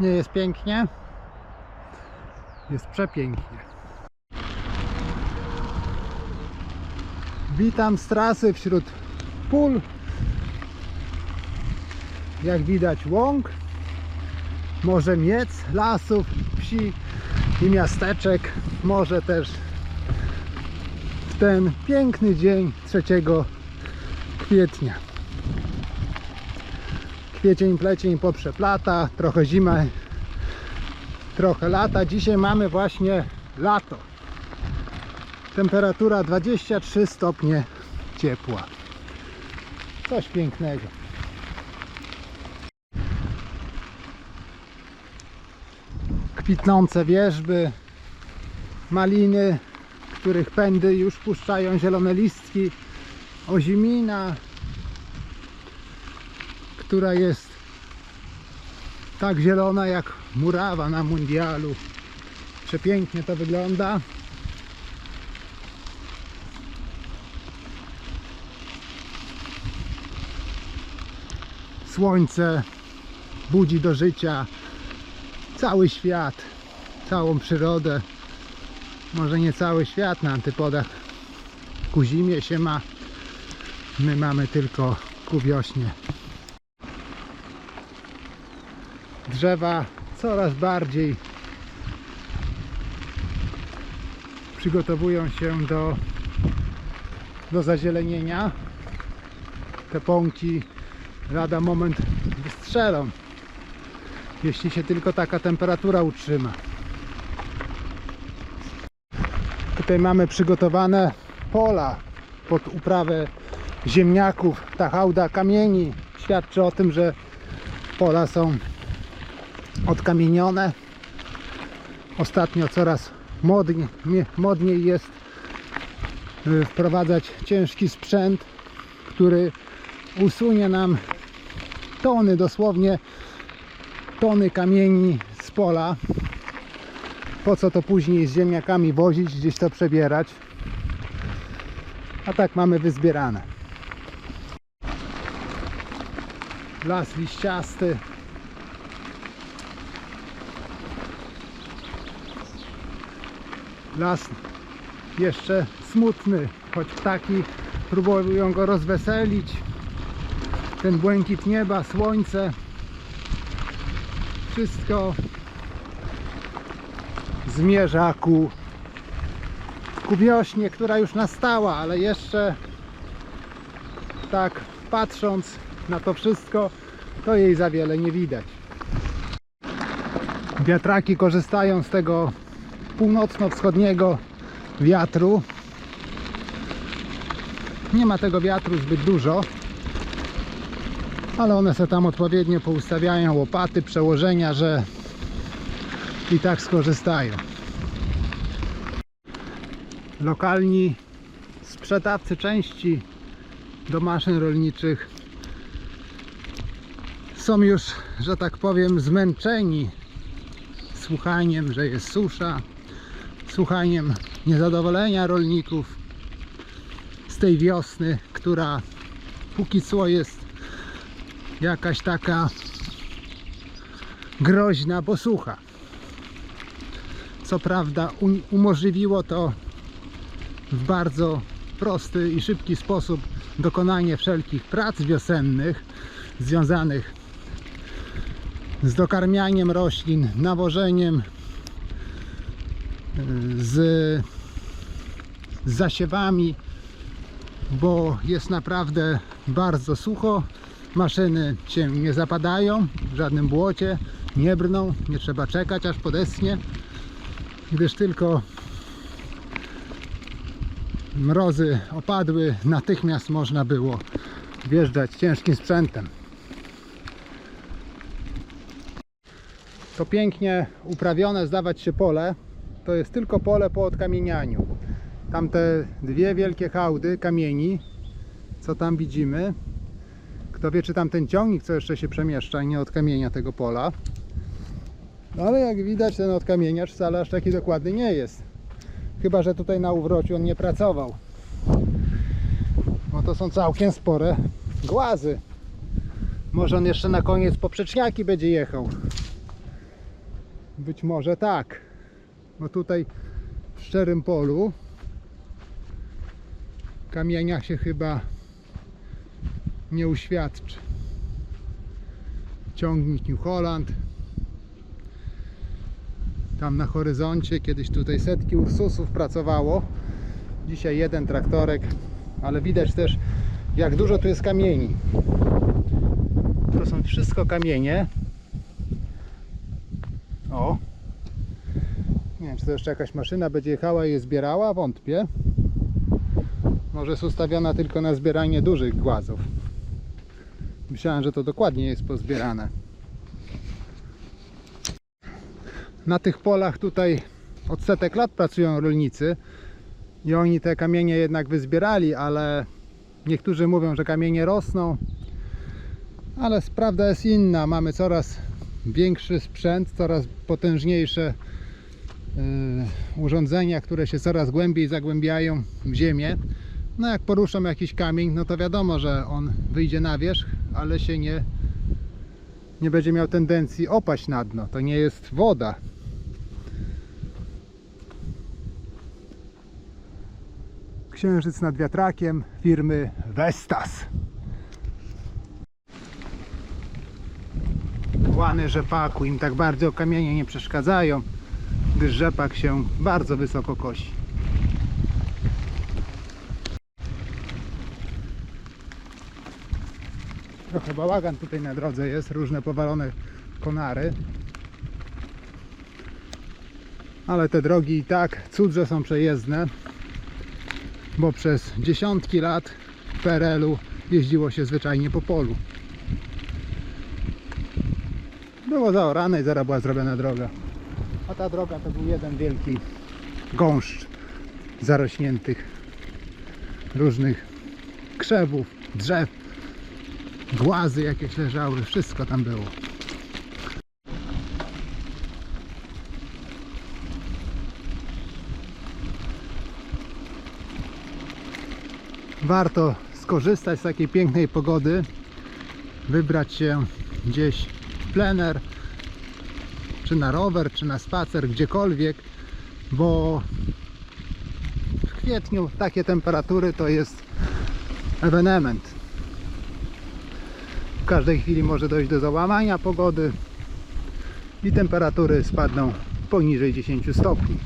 Nie jest pięknie? Jest przepięknie. Witam z trasy wśród pól. Jak widać łąk, może miec, lasów, wsi i miasteczek. Może też w ten piękny dzień 3 kwietnia. Kwiecień, plecień poprzeplata, trochę zima, trochę lata. Dzisiaj mamy właśnie lato. Temperatura 23 stopnie ciepła. Coś pięknego. Kwitnące wierzby, maliny, których pędy już puszczają zielone listki, ozimina, która jest tak zielona jak murawa na mundialu. Przepięknie to wygląda. Słońce budzi do życia cały świat, całą przyrodę. Może nie cały świat na antypodach ku zimie się ma. My mamy tylko ku wiośnie. Drzewa coraz bardziej przygotowują się do, do zazielenienia. Te pąki lada moment wystrzelą, jeśli się tylko taka temperatura utrzyma. Tutaj mamy przygotowane pola pod uprawę ziemniaków. Ta hałda kamieni świadczy o tym, że pola są odkamienione. Ostatnio coraz modniej, modniej jest y, wprowadzać ciężki sprzęt, który usunie nam tony, dosłownie tony kamieni z pola. Po co to później z ziemniakami wozić, gdzieś to przebierać. A tak mamy wyzbierane. Las liściasty. Las jeszcze smutny, choć ptaki próbują go rozweselić. Ten błękit nieba, słońce, wszystko zmierza ku, ku wiośnie, która już nastała, ale jeszcze tak patrząc na to wszystko, to jej za wiele nie widać. Wiatraki korzystają z tego północno-wschodniego wiatru. Nie ma tego wiatru zbyt dużo, ale one se tam odpowiednio poustawiają łopaty, przełożenia, że i tak skorzystają. Lokalni sprzedawcy części do maszyn rolniczych są już, że tak powiem, zmęczeni słuchaniem, że jest susza, słuchaniem niezadowolenia rolników z tej wiosny, która póki co jest jakaś taka groźna, bo sucha. Co prawda umożliwiło to w bardzo prosty i szybki sposób dokonanie wszelkich prac wiosennych związanych z dokarmianiem roślin, nawożeniem, z, zasiewami, bo jest naprawdę bardzo sucho. Maszyny się nie zapadają w żadnym błocie, nie brną, nie trzeba czekać aż podeschnie, gdyż tylko mrozy opadły, natychmiast można było wjeżdżać ciężkim sprzętem. To pięknie uprawione, zdawać się pole, to jest tylko pole po odkamienianiu. Tamte dwie wielkie hałdy kamieni, co tam widzimy, kto wie, czy tam ten ciągnik, co jeszcze się przemieszcza i nie odkamienia tego pola. No ale jak widać, ten odkamieniacz wcale aż taki dokładny nie jest. Chyba, że tutaj na uwrociu on nie pracował. Bo to są całkiem spore głazy. Może on jeszcze na koniec poprzeczniaki będzie jechał. Być może tak. Bo tutaj w szczerym polu kamienia się chyba nie uświadczy. Ciągnik New Holland. Tam na horyzoncie kiedyś tutaj setki Ursusów pracowało. Dzisiaj jeden traktorek, ale widać też jak dużo tu jest kamieni. To są wszystko kamienie. O. Wiem, czy to jeszcze jakaś maszyna będzie jechała i je zbierała? Wątpię. Może jest ustawiona tylko na zbieranie dużych głazów. Myślałem, że to dokładnie jest pozbierane. Na tych polach tutaj od setek lat pracują rolnicy i oni te kamienie jednak wyzbierali, ale niektórzy mówią, że kamienie rosną, ale prawda jest inna. Mamy coraz większy sprzęt, coraz potężniejsze urządzenia, które się coraz głębiej zagłębiają w ziemię. No jak poruszą jakiś kamień, no to wiadomo, że on wyjdzie na wierzch, ale się nie, nie będzie miał tendencji opaść na dno. To nie jest woda. Księżyc nad wiatrakiem firmy Vestas. Łany rzepaku im tak bardzo kamienie nie przeszkadzają, gdyż rzepak się bardzo wysoko kosi. Trochę bałagan tutaj na drodze jest, różne powalone konary. Ale te drogi i tak cud, że są przejezdne, bo przez dziesiątki lat w PRL-u jeździło się zwyczajnie po polu. Było zaorane i zaraz była zrobiona droga. A ta droga to był jeden wielki gąszcz zarośniętych różnych krzewów, drzew, głazy jakieś leżały, wszystko tam było. Warto skorzystać z takiej pięknej pogody, wybrać się gdzieś w plener, czy na rower, czy na spacer, gdziekolwiek, bo w kwietniu takie temperatury to jest ewenement. W każdej chwili może dojść do załamania pogody i temperatury spadną poniżej 10 stopni.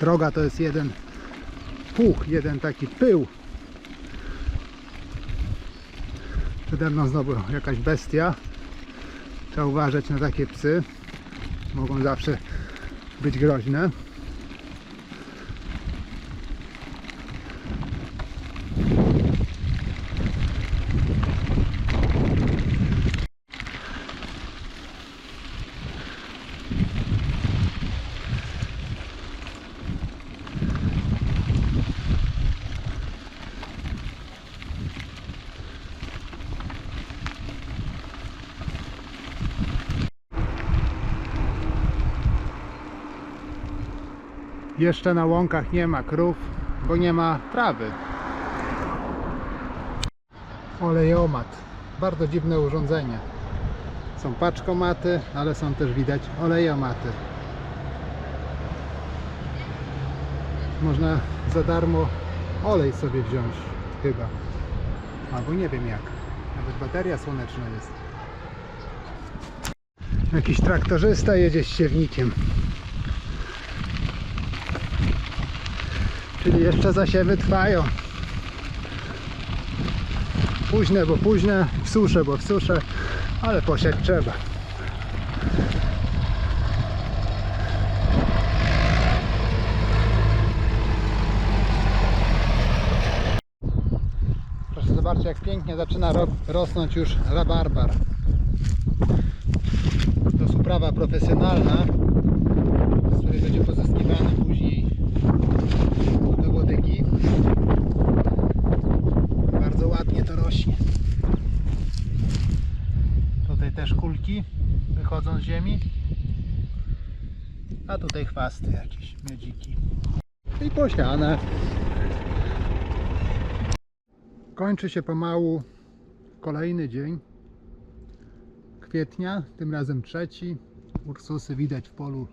Droga to jest jeden puch, jeden taki pył. Przede mną znowu jakaś bestia. Trzeba uważać na takie psy. Mogą zawsze być groźne. Jeszcze na łąkach nie ma krów, bo nie ma trawy. Olejomat. Bardzo dziwne urządzenie. Są paczkomaty, ale są też widać olejomaty. Można za darmo olej sobie wziąć chyba. Albo nie wiem jak. Nawet bateria słoneczna jest. Jakiś traktorzysta jedzie z siewnikiem. Czyli jeszcze zasiewy trwają. Późne, bo późne, w susze, bo w susze, ale posiać trzeba. Proszę zobaczcie jak pięknie zaczyna ro rosnąć już rabarbar. To jest uprawa profesjonalna, z której będzie pozyskiwany później do łodygi. Bardzo ładnie to rośnie. Tutaj też kulki wychodzą z ziemi. A tutaj chwasty jakieś, miedziki. I posiane. Kończy się pomału kolejny dzień kwietnia, tym razem trzeci. Ursusy widać w polu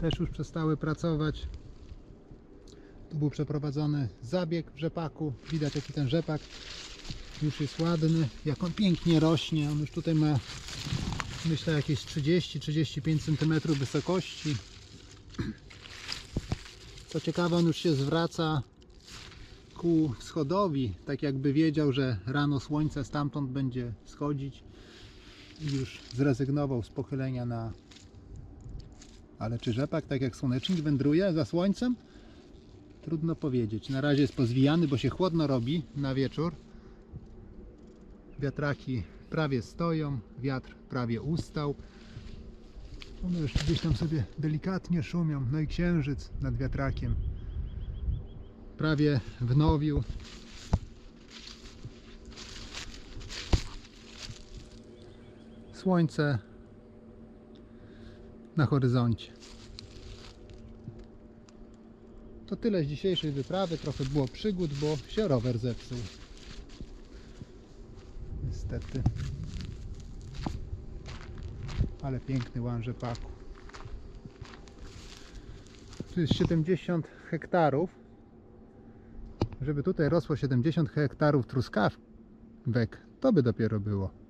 też już przestały pracować. Tu był przeprowadzony zabieg w rzepaku. Widać jaki ten rzepak już jest ładny, jak on pięknie rośnie. On już tutaj ma myślę jakieś 30-35 cm wysokości. Co ciekawe, on już się zwraca ku wschodowi, tak jakby wiedział, że rano słońce stamtąd będzie wschodzić i już zrezygnował z pochylenia na ale czy rzepak, tak jak słonecznik, wędruje za słońcem? Trudno powiedzieć. Na razie jest pozwijany, bo się chłodno robi na wieczór. Wiatraki prawie stoją, wiatr prawie ustał. One już gdzieś tam sobie delikatnie szumią. No i księżyc nad wiatrakiem prawie wnowił. Słońce na horyzoncie. To tyle z dzisiejszej wyprawy. Trochę było przygód, bo się rower zepsuł. Niestety. Ale piękny łan rzepaku. Tu jest 70 hektarów. Żeby tutaj rosło 70 hektarów truskawek, to by dopiero było.